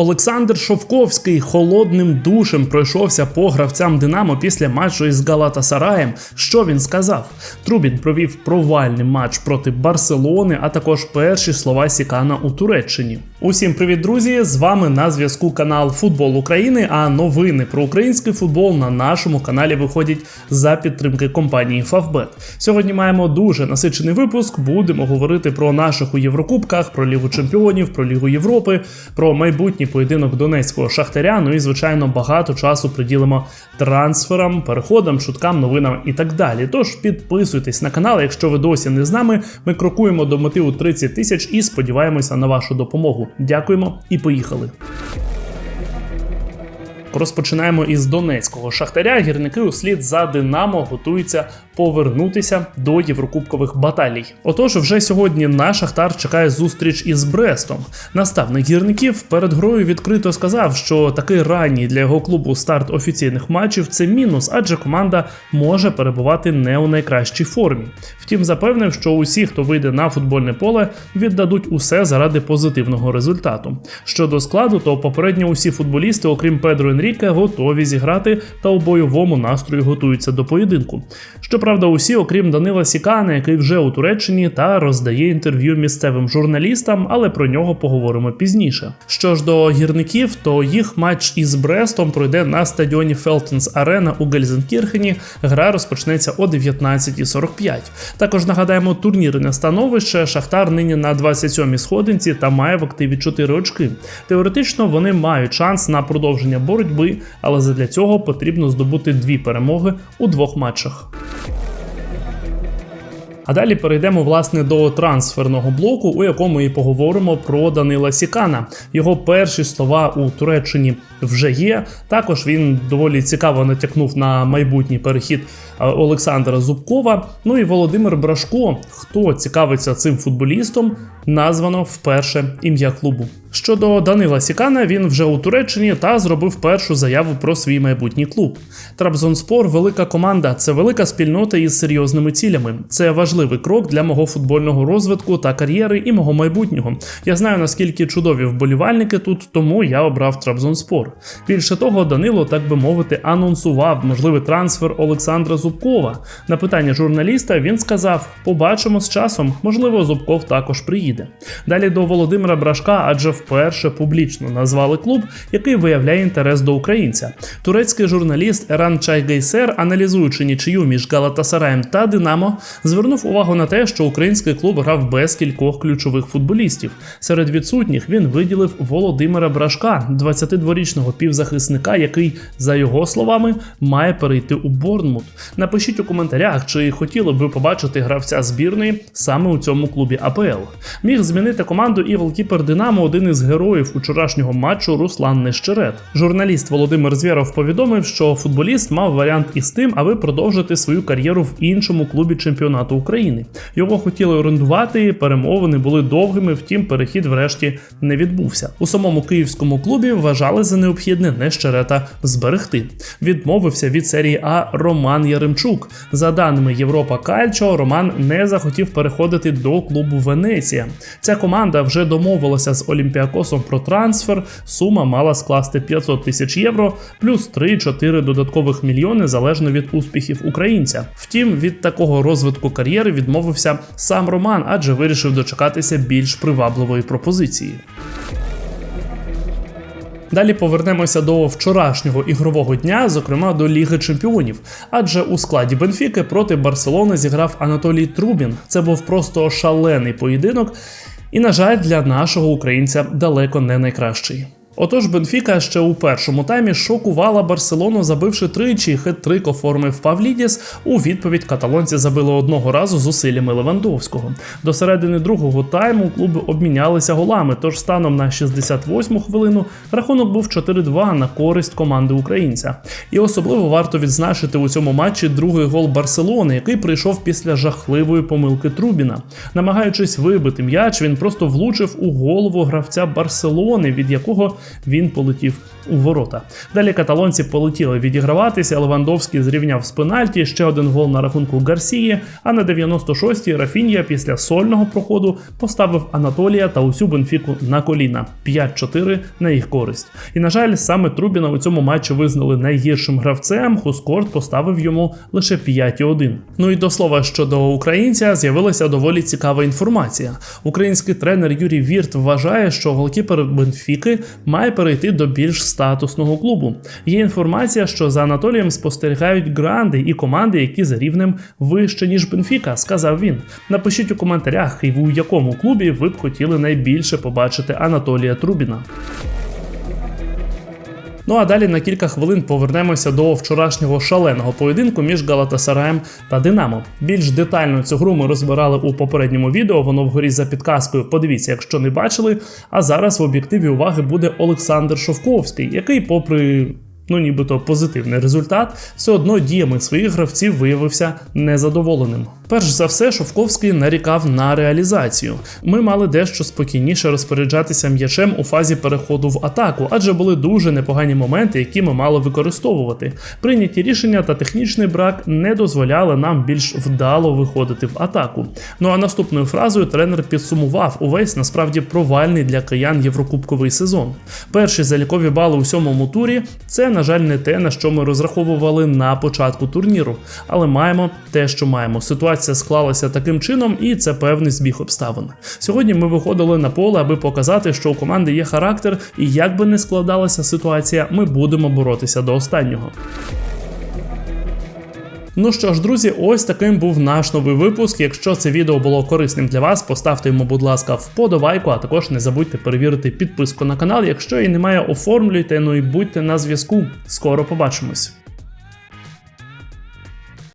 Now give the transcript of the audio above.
Олександр Шовковський холодним душем пройшовся по гравцям Динамо після матчу із Галатасараєм. Що він сказав? Трубін провів провальний матч проти Барселони, а також перші слова Сікана у Туреччині. Усім привіт, друзі! З вами на зв'язку канал Футбол України. А новини про український футбол на нашому каналі виходять за підтримки компанії Favbet. Сьогодні маємо дуже насичений випуск. Будемо говорити про наших у Єврокубках, про Лігу Чемпіонів, про Лігу Європи, про майбутній поєдинок Донецького шахтаря. Ну і звичайно багато часу приділимо трансферам, переходам, шуткам, новинам і так далі. Тож підписуйтесь на канал, якщо ви досі не з нами. Ми крокуємо до мети у 30 тисяч і сподіваємося на вашу допомогу. Дякуємо і поїхали. Розпочинаємо із Донецького шахтаря. Гірники услід за Динамо готуються повернутися до єврокубкових баталій. Отож, вже сьогодні на Шахтар чекає зустріч із Брестом. Наставник гірників перед грою відкрито сказав, що такий ранній для його клубу старт офіційних матчів це мінус, адже команда може перебувати не у найкращій формі. Втім, запевнив, що усі, хто вийде на футбольне поле, віддадуть усе заради позитивного результату. Щодо складу, то попередньо усі футболісти, окрім Педро Енріке, готові зіграти та у бойовому настрої готуються до поєдинку. Щоправда, усі, окрім Данила Сікана, який вже у Туреччині та роздає інтерв'ю місцевим журналістам, але про нього поговоримо пізніше. Що ж до гірників, то їх матч із Брестом пройде на стадіоні Фелтенс Арена у Гельзенкірхені. Гра розпочнеться о 19.45. Також нагадаємо турнірне становище. Шахтар нині на 27-й сходинці та має в активі 4 очки. Теоретично вони мають шанс на продовження боротьби, але задля цього потрібно здобути дві перемоги у двох матчах. А далі перейдемо власне до трансферного блоку, у якому і поговоримо про Данила Сікана. Його перші слова у Туреччині вже є. Також він доволі цікаво натякнув на майбутній перехід е, Олександра Зубкова. Ну і Володимир Брашко, хто цікавиться цим футболістом, названо вперше ім'я клубу. Щодо Данила Сікана, він вже у Туреччині та зробив першу заяву про свій майбутній клуб. Трабзонспор велика команда, це велика спільнота із серйозними цілями. Це важливий крок для мого футбольного розвитку та кар'єри і мого майбутнього. Я знаю наскільки чудові вболівальники тут, тому я обрав Трабзонспор. Більше того, Данило, так би мовити, анонсував можливий трансфер Олександра Зубкова. На питання журналіста він сказав: побачимо з часом, можливо, Зубков також приїде. Далі до Володимира Брашка, адже вперше публічно назвали клуб, який виявляє інтерес до українця. Турецький журналіст Еран Чайгейсер, аналізуючи нічию між Галатасараєм та Динамо, звернув увагу на те, що український клуб грав без кількох ключових футболістів. Серед відсутніх він виділив Володимира Брашка, 22-річного півзахисника, який, за його словами, має перейти у Борнмут. Напишіть у коментарях, чи хотіли б ви побачити гравця збірної саме у цьому клубі АПЛ. Міг змінити команду і голкіпер Динамо один із героїв учорашнього матчу Руслан Нещерет. Журналіст Володимир Звєров повідомив, що футболіст мав варіант із тим, аби продовжити свою кар'єру в іншому клубі чемпіонату України. Його хотіли орендувати, перемовини були довгими, втім перехід врешті не відбувся. У самому київському клубі вважали за необхідне Нещерета зберегти. Відмовився від серії А Роман Яремчук. За даними Європа Кальчо, Роман не захотів переходити до клубу Венеція. Ця команда вже домовилася з Олімпіакосом про трансфер. Сума мала скласти 500 тисяч євро, плюс 3-4 додаткових мільйони залежно від успіхів українця. Втім, від такого розвитку кар'єри відмовився сам Роман, адже вирішив дочекатися більш привабливої пропозиції. Далі повернемося до вчорашнього ігрового дня, зокрема до Ліги Чемпіонів. Адже у складі Бенфіки проти Барселони зіграв Анатолій Трубін. Це був просто шалений поєдинок. І, на жаль, для нашого українця далеко не найкращий. Отож, Бенфіка ще у першому таймі шокувала Барселону, забивши тричі хет-трик оформив Павлідіс. У відповідь каталонці забили одного разу зусиллями Левандовського. До середини другого тайму клуби обмінялися голами. Тож станом на 68-му хвилину рахунок був 4-2 на користь команди українця. І особливо варто відзначити у цьому матчі другий гол Барселони, який прийшов після жахливої помилки Трубіна. Намагаючись вибити м'яч, він просто влучив у голову гравця Барселони, від якого він полетів у ворота. Далі каталонці полетіли відіграватися. Левандовський зрівняв з пенальті ще один гол на рахунку Гарсії. А на 96-й Рафінія після сольного проходу поставив Анатолія та усю Бенфіку на коліна 5-4 на їх користь. І на жаль, саме Трубіна у цьому матчі визнали найгіршим гравцем. Хускорт поставив йому лише 5-1. Ну і до слова щодо українця з'явилася доволі цікава інформація. Український тренер Юрій Вірт вважає, що голкіпер Бенфіки має перейти до більш статусного клубу. Є інформація, що за Анатолієм спостерігають гранди і команди, які за рівнем вище ніж Бенфіка, сказав він. Напишіть у коментарях, і в якому клубі ви б хотіли найбільше побачити Анатолія Трубіна. Ну а далі на кілька хвилин повернемося до вчорашнього шаленого поєдинку між Галатасараєм та Динамо. Більш детально цю гру ми розбирали у попередньому відео. Воно вгорі за підказкою. Подивіться, якщо не бачили. А зараз в об'єктиві уваги буде Олександр Шовковський, який, попри ну нібито позитивний результат, все одно діями своїх гравців виявився незадоволеним. Перш за все, Шовковський нарікав на реалізацію. Ми мали дещо спокійніше розпоряджатися м'ячем у фазі переходу в атаку, адже були дуже непогані моменти, які ми мали використовувати. Прийняті рішення та технічний брак не дозволяли нам більш вдало виходити в атаку. Ну а наступною фразою тренер підсумував увесь насправді провальний для киян єврокубковий сезон. Перші залікові бали у сьомому турі це, на жаль, не те, на що ми розраховували на початку турніру, але маємо те, що маємо. Ситуація склалася таким чином, і це певний збіг обставин. Сьогодні ми виходили на поле, аби показати, що у команди є характер, і як би не складалася ситуація, ми будемо боротися до останнього. Ну що ж, друзі, ось таким був наш новий випуск. Якщо це відео було корисним для вас, поставте йому, будь ласка, вподобайку, а також не забудьте перевірити підписку на канал. Якщо її немає, оформлюйте, ну і будьте на зв'язку. Скоро побачимось.